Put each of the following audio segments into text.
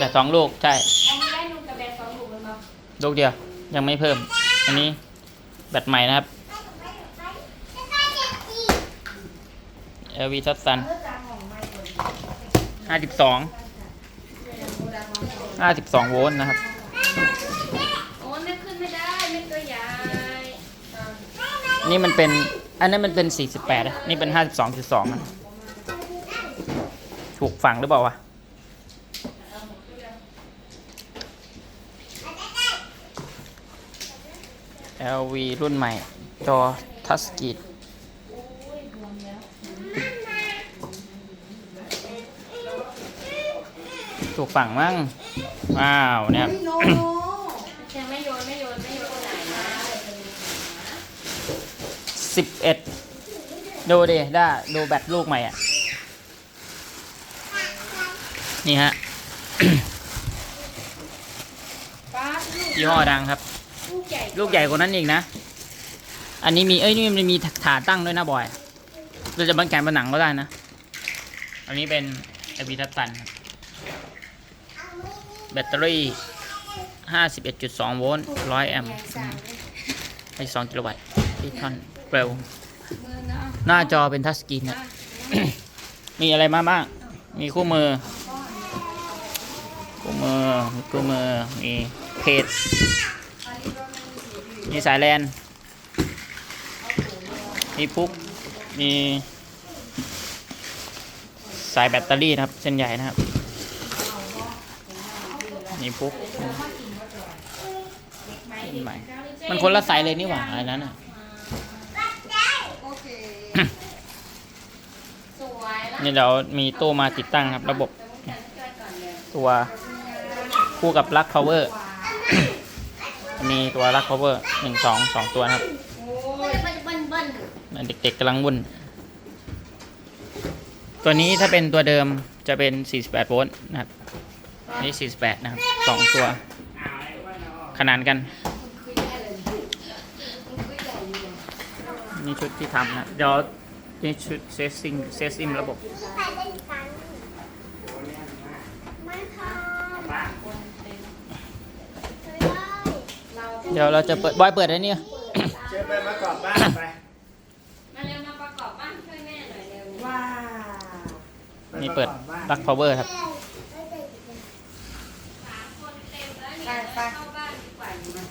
แต่สองลูกใช่เอาไม่ได้นุ่งกับแบรนด์สองลูกเลยมั้งลูกเดียวยังไม่เพิ่ม อันนี้แบตใหม่นะครับ LV ทัสซันห้าสิบสองห้าสิบสองโวลต์นะครับโอ้ยไม่ขึ้นไม่ได้ไม่ตัวใหญ่นี่มันเป็นอันนั้นมันเป็น48นะนี่เป็น52.2นะถูกฝังหรือเปล่าวะ LV รุ่นใหม่ จอทัชสกรีนถูกฝังมั้งว้าวเนี่ยยังไม่โยนไม่โยนไม่โยนไหนมาสิบเอ็ดดูดิได้ดูแบตลูกใหม่อะ นี่ฮะยี่ห้อดังครับ ลูกใหญ่กว่านั้นอีกนะ อันนี้มี เอ้ยนี่มันมีฐานตั้งด้วยนะบอย เราจะบังแกนบันหนังก็ได้นะ อันนี้เป็นไอพีทัตตัน แบตเตอรี่ห้าสิบเอ็ดจุดสองโวลต์ร้อยแอมป์สามไอสองกิโลวัตต์พิทอนเร็วหน้าจอเป็นทัชสกรีนนะมีอะไรมาบ้าง มีคู่มือ คู่มือมีคู่มือ มีเพจ มีสายแลน มีพุก มีสายแบตเตอรี่นะครับ เส้นใหญ่นะครับ มีพุกเส้นใหม่มันคนละสายเลยนี่หว่าอันนั้นอะโอเคสวยแล้วนี่เรามีตู้มาติดตั้งครับ ระบบแต่มึงจัดก่อนเลยตัวคู่กับลักพาวเวอร์ มีตัวลักพาวเวอร์หนึ่งสองสองตัวนะครับโอ้ยมันจะเบิ้ลเบิ้ลเด็กๆกำลังวุ่น ตัวนี้ถ้าเป็นตัวเดิมจะเป็น 48 โวลต์นะครับอันนี่ 48 นะครับสองตัว ขนานกันคุยได้เลยมึงคุยได้อยู่นี่ชุดที่ทำนะ เดี๋ยวนี่ชุดเซสซิงเซสซิงระบบ เราเดี๋ยวเราจะเปิดบอยเปิดได้เนี่ยเชิญไปประกอบบ้านไปมาเร็วมาประกอบบ้านช่วยแม่หน่อยเร็วว้านี่เปิดลักพาวเวอร์ครับสามคนเต็มแล้วเนี่ยเข้าบ้านดีกว่าอยู่นะ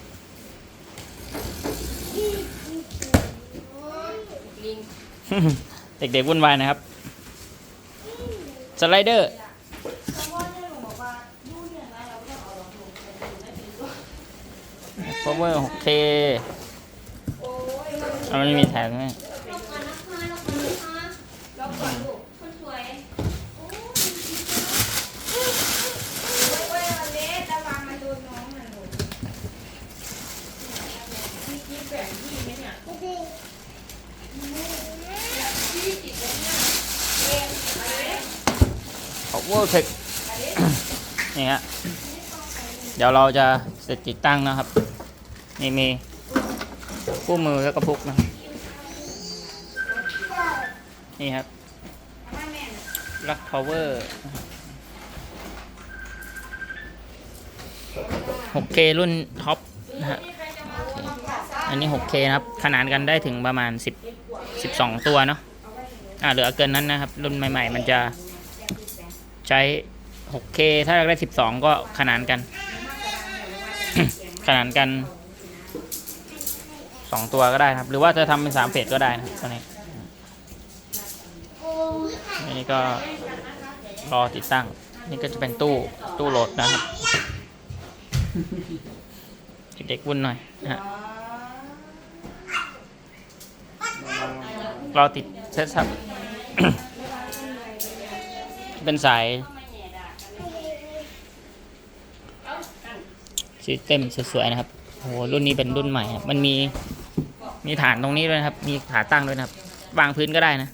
โอ้ยลิงเด็กๆวุ่นวายนะครับ สไลเดอร์ พาวเวอร์ 6K เอามันมีแถมไหมลงก่อนนะคะลงก่อนนะคะลงก่อนลูกคนสวยโอ้ยโอ้ยอเล็กระวังมันโดนน้องนะลูกมีกิ๊บแบ่งที่ไหมเนี่ยที่ติดเลยเนี่ยเอ็มอเล็ก Power Tech นี่ฮะเดี๋ยวเราจะเสร็จติดตั้งนะครับ นี่มีคู่มือแล้วก็พุกนะนี่ครับมาแม่น่ะลัก power 6K รุ่นท็อปนะฮะอันนี้ 6K นะครับ ขนานกันได้ถึงประมาณ 10 12 ตัวเนาะอ่าเหลือเกินนั้นนะครับ รุ่นใหม่ ๆ มันจะใช้ 6K ถ้าอยากได้ 12 ก็ขนานกัน ขนานกัน 2ตัวก็ได้ครับ หรือว่าจะทำเป็น3เฟสก็ได้นะตัวนี้อันนี้ก็รอติดตั้ง นี่ก็จะเป็นตู้ตู้โหลดนะครับเด็กๆวุ่นหน่อยนะฮะรอติดเซตครับ เป็นสายซิสเต็มสวยๆนะครับโอ้โหรุ่นนี้เป็นรุ่นใหม่ครับมันมี มีฐานตรงนี้ด้วยนะครับ มีขาตั้งด้วยนะครับ วางพื้นก็ได้นะ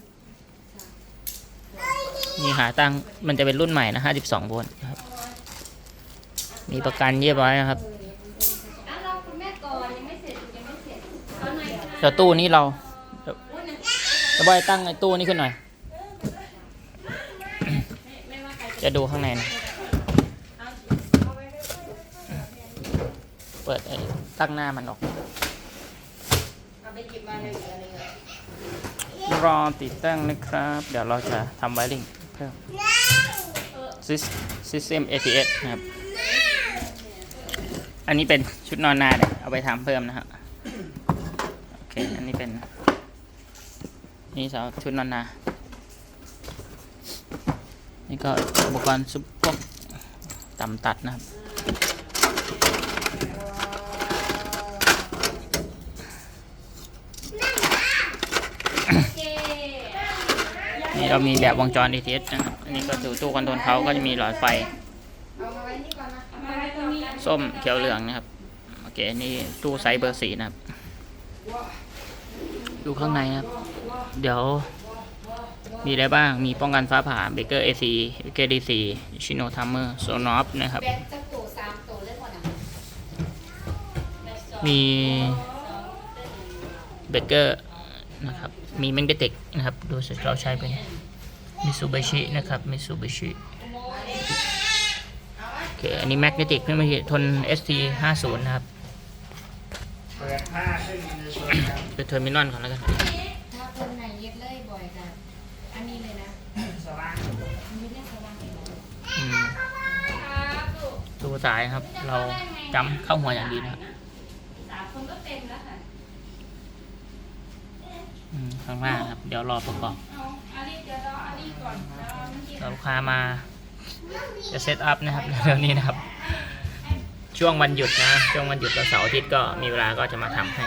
มีขาตั้ง มันจะเป็นรุ่นใหม่นะ52โวลต์นะครับ มีประกันเรียบร้อยนะครับเดี๋ยวตู้นี้เราโอ้ยนะจะบอยตั้งไอ้ตู้นี้ขึ้นหน่อย จะดูข้างในนะ เปิดไอ้ตั้งหน้ามันออก บมาเลยอันนึงอะรอติดตั้งนะครับ เดี๋ยวเราจะทำไวริงเพิ่ม System ATS นะครับ อันนี้เป็นชุดนอนนาเดเอาไปทำเพิ่มนะฮะโอเค อันนี้เป็น นี่สาวชุดนอนนา นี่ก็อุปกรณ์ซุปพวกต่ำตัดนะครับ โอเค นี่เรามีแบบวงจร ATS นะครับอันนี้ก็คือตู้คอนโทรลเขาก็จะมีหลอดไฟ ส้มเขียวเหลืองนะครับ โอเค นี่ตู้ไซส์เบอร์สี่นะครับ ดูข้างในนะครับ เดี๋ยว มีอะไรบ้าง มีป้องกันฟ้าผ่าเบเกอร์ AC เบเกอร์ DC ชิโนทัมเมอร์โซนอฟนะครับ มีเบเกอร์นะครับ มีแมงเดเต็กนะครับ ดูสิเราใช้เป็น มิซูบิชินะครับมิซูบิชิโอเคอันนี้แมกเนติกเพื่อมาทน ST 50นะครับเปิดผ้าขึ้นในส่วนครับเป็นเทอร์มินอลก่อนแล้วกันถ้าคนไหนเย็บเลยบ่อยกันอันนี้เลยนะสว่างมันไม่ได้สว่างเลยอืมครับลูกดูสายครับ เราจำเข้าหัวอย่างดีนะครับสามคนก็เต็มแล้วค่ะอืมข้างล่างครับ เดี๋ยวรอประกอบ ล้วเอาอันนี้เราลูกค้ามาจะเซตอัพนะครับเร็วนี้นะครับ ช่วงวันหยุดนะ ช่วงวันหยุดวันเสาร์อาทิตย์ก็มีเวลาก็จะมาทำให้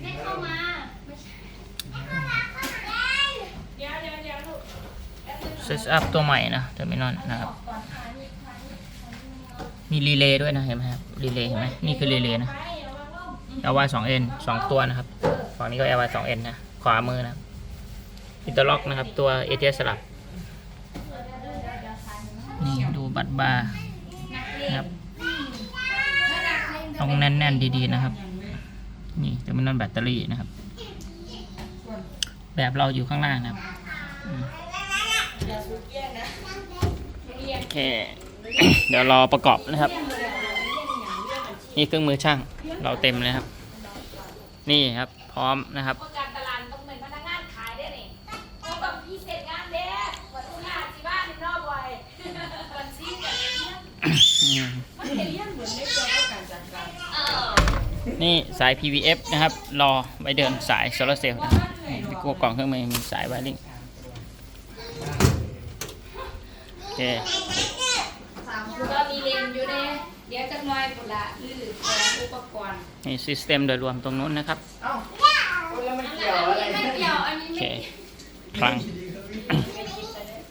ไม่เข้ามาไม่ใช่เดี๋ยวเดี๋ยวเดี๋ยวลูกแป๊บนึงเซตอัพตัวใหม่นะเทอร์มินอลนะครับก่อนหานี่หานี่หานี่มีรีเลย์ด้วยนะเห็นไหมครับรีเลย์เห็นไหมนี่คือรีเลย์นะไประวังล่ม LY 2 N สองตัวนะครับ ฝั่งนี้ก็ LY 2 N นะ ขวามือนะครับ อินเตอร์ล็อกนะครับ ตัว ATS สลับ นี่ดูบัตรบาร์นะครับต้องแน่นๆดีๆนะครับ นี่เทอร์มินอลแบตเตอรี่นะครับ แบบเราอยู่ข้างล่างนะครับโอเค เดี๋ยวรอประกอบนะครับ นี่เครื่องมือช่างเราเต็มเลยครับ นี่ครับพร้อมนะครับ นี่สาย PVF นะครับ รอไว้เดินสายโซลาร์เซลล์นะครับนี่มีกลัวกล่องเครื่องมือมีสายไวริ่งโอเคก็มีเลนอยู่เด้เดี๋ยวจะน้อยปุละหรือของอุปกรณ์นี่ซิสเต็มโดยรวมตรงนู้นนะครับเอ้าแล้วมันเกี่ยวอะไรไม่เกี่ยวอันนี้โอไม่เคคลัง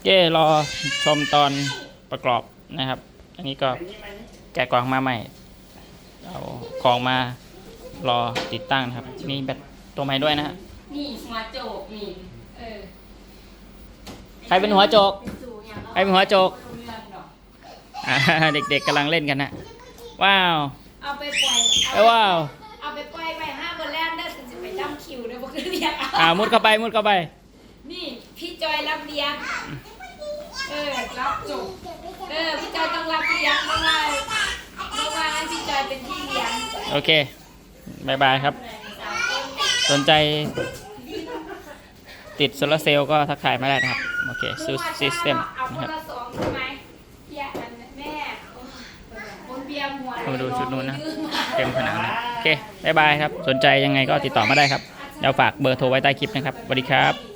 เย้รอชมตอนประกอบนะครับ อันนี้ก็อันนี้มัน แกะกล่องมาใหม่ เอาของมารอติดตั้งนะครับ มีแบตตัวใหม่ด้วยนะฮะนี่หัวโจกนี่เออใครเป็นหัวโจก เป็นสูงอย่างใครเป็นหัวโจกเรื่องดอกอ่าเด็กๆกำลังเล่นกันนะว้าวเอาไปปล่อยเอ้ยว้าวเอาไปปล่อยไว้ห้าบนแรกได้ถึงจะไปจำคิวเด้อพวกเรียกอ่ามุดเข้าไปมุดเข้าไปนี่พี่จอยรับเลี้ยงเออรับจุกเออพี่จอยต้องรับเลี้ยงเพราะว่าเพราะว่าให้พี่จอยเป็นพี่เลี้ยงโอเคบายบายครับสามคนสนใจ ติดโซลาร์เซลล์ก็ทักทายมาได้นะครับ โอเคซูซิสเต็มเอาคนะคนรับละสองใช่ไหมเพียอันแม่คนเบียร์หัวเข้ามาดูชุดนู้นนะเต็มผนังนะโอเคบายบายครับ สนใจยังไงก็ติดต่อมาได้ครับเดี๋ยวฝากเบอร์โทรไว้ใต้คลิปนะครับสวัสดีครับ